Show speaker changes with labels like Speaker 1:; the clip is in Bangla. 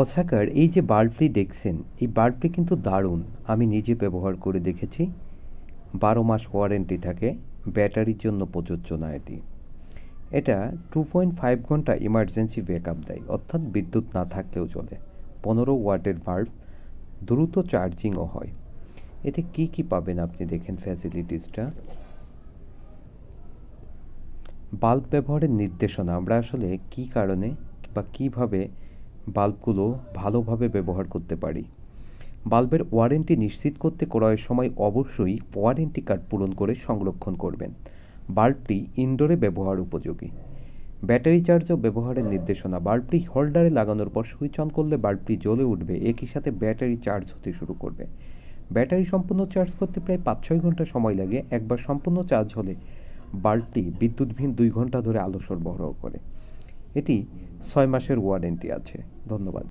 Speaker 1: অসাকার এই যে বাল্বটি দেখছেন, এই বাল্বটি কিন্তু দারুণ। আমি নিজে ব্যবহার করে দেখেছি। বারো মাস ওয়ারেন্টি থাকে, ব্যাটারির জন্য প্রযোজ্য না এটি। এটা টু পয়েন্ট ফাইভ ঘণ্টা ইমার্জেন্সি ব্যাকআপ দেয়, অর্থাৎ বিদ্যুৎ না থাকলেও চলে। পনেরো ওয়াটের বাল্ব, দ্রুত চার্জিংও হয়। এতে কি কি পাবেন আপনি দেখেন ফ্যাসিলিটিসটা বাল্ব ব্যবহারের নির্দেশনা, আমরা আসলে কি কারণে বা কীভাবে বাল্বগুলো ভালোভাবে ব্যবহার করতে পারি। বাল্বের ওয়ারেন্টি নিশ্চিত করতে ক্রয়ের সময় অবশ্যই ওয়ারেন্টি কার্ড পূরণ করে সংরক্ষণ করবেন। বাল্বটি ইনডোরে ব্যবহার উপযোগী। ব্যাটারি চার্জ ও ব্যবহারের নির্দেশনা। বাল্বটি হোল্ডারে লাগানোর পর সুইচ অন করলে বাল্বটি জ্বলে উঠবে। একই সাথে ব্যাটারি চার্জ হতে শুরু করবে। ব্যাটারি সম্পূর্ণ চার্জ করতে প্রায় পাঁচ ছয় ঘণ্টা সময় লাগে। একবার সম্পূর্ণ চার্জ হলে বাল্বটি বিদ্যুৎবিহীন দুই ঘণ্টা ধরে আলো সরবরাহ করে। এটি ছয় মাসের ওয়ারেন্টি আছে। ধন্যবাদ।